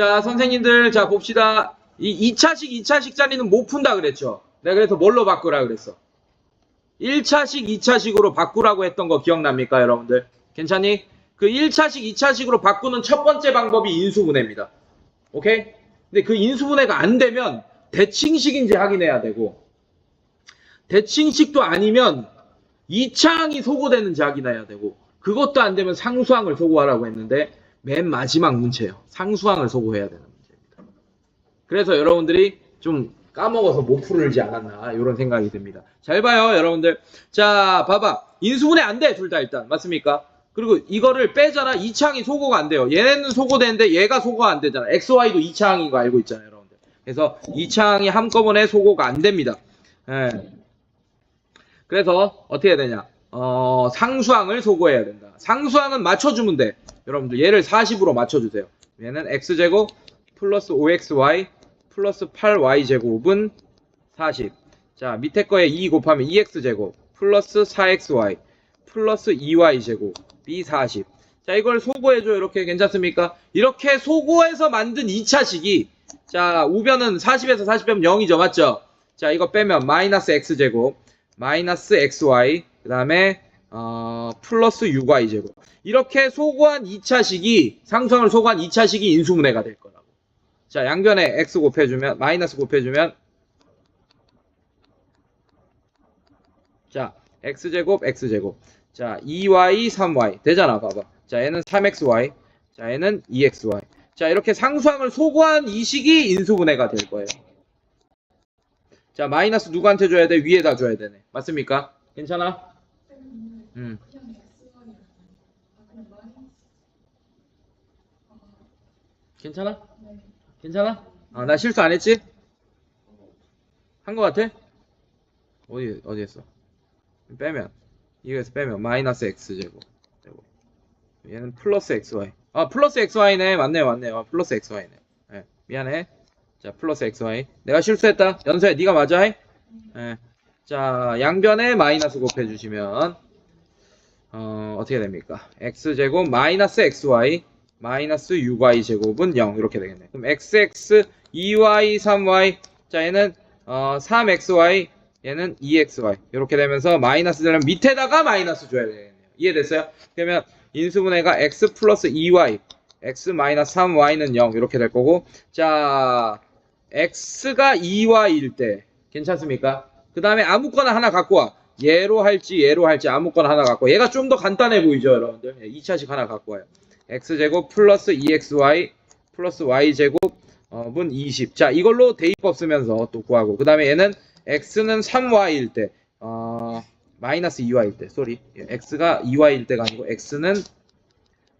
자, 선생님들, 자, 봅시다. 이 2차식, 2차식 자리는 못 푼다 그랬죠? 내가 그래서 뭘로 바꾸라 그랬어? 1차식, 2차식으로 바꾸라고 했던 거 기억납니까, 여러분들? 괜찮니? 그 1차식, 2차식으로 바꾸는 첫 번째 방법이 인수분해입니다. 오케이? 근데 그 인수분해가 안 되면 대칭식인지 확인해야 되고, 대칭식도 아니면 2차항이 소거되는지 확인해야 되고, 그것도 안 되면 상수항을 소거하라고 했는데, 맨 마지막 문제예요. 상수항을 소거해야 되는 문제입니다. 그래서 여러분들이 좀 까먹어서 못 풀지 않았나 이런 생각이 듭니다. 잘 봐요, 여러분들. 자, 봐봐. 인수분해 안 돼, 둘 다 일단. 맞습니까? 그리고 이거를 빼잖아. 2차항이 소거가 안 돼요. 얘는 소거되는데 얘가 소거가 안 되잖아. XY도 2차항인 거 알고 있잖아요, 여러분들. 그래서 2차항이 한꺼번에 소거가 안 됩니다. 예. 그래서 어떻게 해야 되냐? 어, 상수항을 소거해야 된다. 상수항은 맞춰주면 돼. 여러분들 얘를 40으로 맞춰주세요. 얘는 x제곱 플러스 5xy 플러스 8y제곱은 40. 자, 밑에 거에 2 곱하면 2x제곱 플러스 4xy 플러스 2y제곱이 40. 자, 이걸 소거해줘. 이렇게 괜찮습니까? 이렇게 소거해서 만든 2차식이 자, 우변은 40에서 40 빼면 0이죠. 맞죠? 자, 이거 빼면 마이너스 x제곱 마이너스 xy 그 다음에 어, 플러스 6y제곱 이렇게 소거한 2차식이 상수항을 소거한 2차식이 인수분해가 될 거라고. 자 양변에 x 곱해주면 마이너스 곱해주면 자 x제곱 x제곱. 자 2y 3y 되잖아 봐봐. 자 얘는 3xy 자 얘는 2xy 자 이렇게 상수항을 소거한 이 식이 인수분해가 될 거예요. 자 마이너스 누구한테 줘야 돼? 위에다 줘야 되네. 맞습니까? 괜찮아 음. 괜찮아? 괜찮아? 아, 나 실수 안 했지? 한 거 같아? 어디, 어디 했어? 빼면. 이거에서 빼면, 마이너스 x제곱. 제곱. 얘는 플러스 xy. 아, 플러스 xy네. 맞네, 맞네. 아, 플러스 xy네. 예, 미안해. 자, 플러스 xy. 내가 실수했다. 연서야, 네가 맞아? 해? 예. 자, 양변에 마이너스 곱해 주시면, 어, 어떻게 됩니까? x제곱 마이너스 xy 마이너스 6y 제곱은 0 이렇게 되겠네. 그럼 xx 2y 3y 자 얘는 어, 3xy 얘는 2xy 이렇게 되면서 마이너스 되면 밑에다가 마이너스 줘야 되겠네요. 이해됐어요? 그러면 인수분해가 x 플러스 2y x 마이너스 3y는 0 이렇게 될 거고 자 x가 2y일 때 괜찮습니까? 그 다음에 아무거나 하나 갖고 와. 얘로 할지 얘로 할지 아무거나 하나 갖고 와. 얘가 좀 더 간단해 보이죠 여러분들 2차식 하나 갖고 와요 x제곱 플러스 2xy 플러스 y제곱은 20. 자, 이걸로 대입법 쓰면서 또 구하고. 그 다음에 얘는 x는 3y일 때, 어, 마이너스 2y일 때, 쏘리. x가 2y일 때가 아니고 x는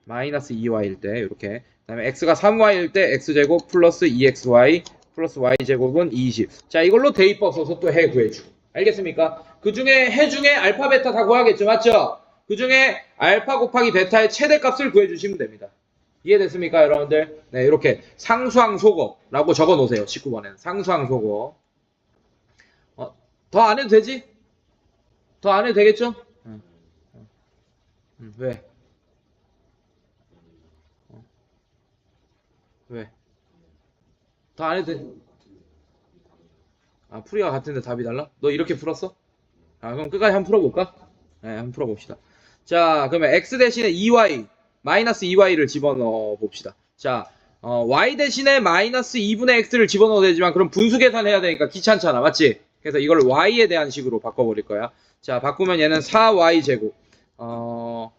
마이너스 2y일 때, 이렇게. 그 다음에 x가 3y일 때 x제곱 플러스 2xy 플러스 y제곱은 20. 자, 이걸로 대입법 써서 또 해 구해주고. 알겠습니까? 그 중에 해 중에 알파, 베타 다 구하겠죠? 맞죠? 그 중에 알파 곱하기 베타의 최대값을 구해주시면 됩니다. 이해됐습니까, 여러분들? 네, 이렇게 상수항 소거라고 적어 놓으세요. 19번에는 상수항 소거. 어, 더 안 해도 되지? 더 안 해도 되겠죠? 응. 응, 왜? 어. 왜? 더안 해도 돼? 아, 풀이가 같은데 답이 달라? 너 이렇게 풀었어? 아, 그럼 끝까지 한번 풀어볼까? 네, 한번 풀어봅시다. 자, 그러면 x 대신에 2y, 마이너스 2y를 집어넣어 봅시다. 자, 어, y 대신에 마이너스 2분의 x를 집어넣어도 되지만 그럼 분수 계산해야 되니까 귀찮잖아. 맞지? 그래서 이걸 y에 대한 식으로 바꿔버릴 거야. 자, 바꾸면 얘는 4y 제곱. 어,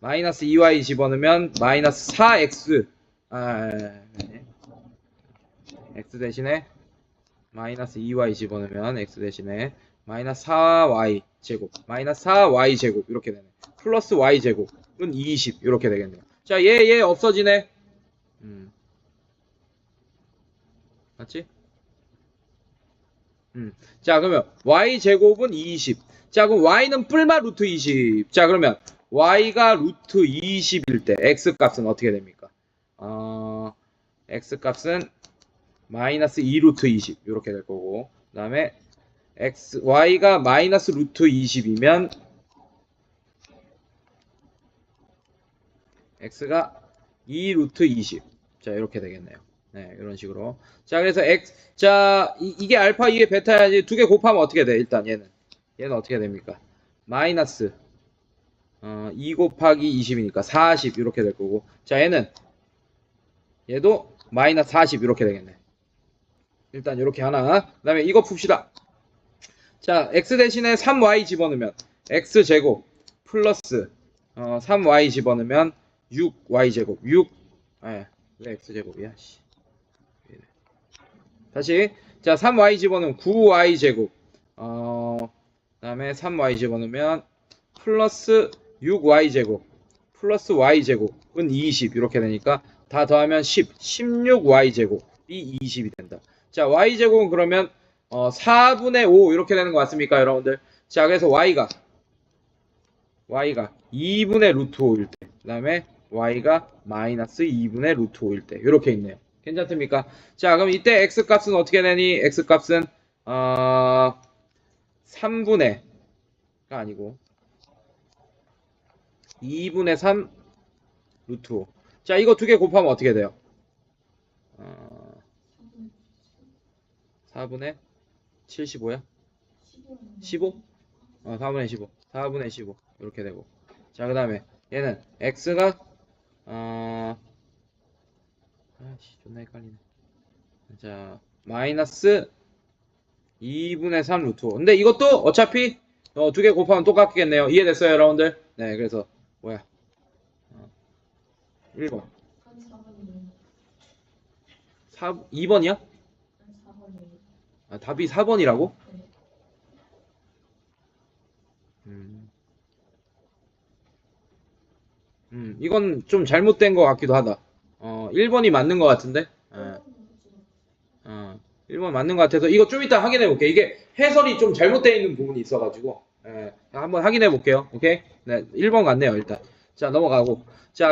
마이너스 2y 집어넣으면 마이너스 4x. 아, 네. X 대신에 마이너스 2y 집어넣으면 x 대신에 마이너스 4y 제곱 마이너스 4y 제곱 이렇게 되네 플러스 y 제곱은 20 이렇게 되겠네요 자 얘 얘 없어지네 음. 맞지? 음. 자 그러면 y 제곱은 20 자 그럼 y는 뿔마 루트 20자 그러면 y가 루트 20일 때 x 값은 어떻게 됩니까? 어, x 값은 마이너스 2 루트 20 이렇게 될 거고 그 다음에 x, y가 마이너스 루트 20이면 x가 2 루트 20. 자, 이렇게 되겠네요. 네, 이런 식으로. 자, 그래서 x, 자, 이, 게 알파, 이게 베타야. 두개 곱하면 어떻게 돼? 일단 얘는. 얘는 어떻게 됩니까? 마이너스, 어, 2 곱하기 20이니까 40 이렇게 될 거고. 자, 얘는, 얘도 마이너스 40 이렇게 되겠네. 일단 이렇게 하나. 그 다음에 이거 풉시다. 자, x 대신에 3y 집어넣으면, x 제곱 플러스, 어, 3y 집어넣으면 6y 제곱. 6, 아, 왜 x 제곱이야? 씨. 다시 자 3y 집어넣으면 9y 제곱 어 그 다음에 3y 집어넣으면 플러스 6y 제곱 플러스 y 제곱은 20 이렇게 되니까 다 더하면 10 16y 제곱 이 20이 된다 자 y 제곱은 그러면 어 4분의 5 이렇게 되는 것 같습니까 여러분들 자 그래서 y가 y가 2분의 루트 5일 때 그 다음에 y가 마이너스 2분의 루트 5일 때 이렇게 있네요. 괜찮습니까? 자 그럼 이때 x 값은 어떻게 되니? x 값은 어, 3분의가 아니고 2분의 3 루트 5. 자 이거 두 개 곱하면 어떻게 돼요? 4분의 75야? 15? 어, 4분의 15. 4분의 15. 이렇게 되고. 자, 그 다음에 얘는 x가 어 아씨 존나 헷갈리네. 자, 마이너스 2분의 3 루트 5. 근데 이것도 어차피 어, 두 개 곱하면 똑같겠네요. 이해됐어요, 여러분들? 네, 그래서 뭐야? 어, 1번. 한 4번이에요. 4 2번이야? 한 4번이에요. 아, 답이 4번이라고? 네. 음. 음, 이건 좀 잘못된 것 같기도 하다. 어, 1번이 맞는 것 같은데? 예. 어, 1번 맞는 것 같아서 이거 좀 이따 확인해 볼게요. 이게 해설이 좀 잘못되어 있는 부분이 있어가지고 예, 한번 확인해 볼게요. 오케이? 네, 1번 같네요 일단. 자 넘어가고 자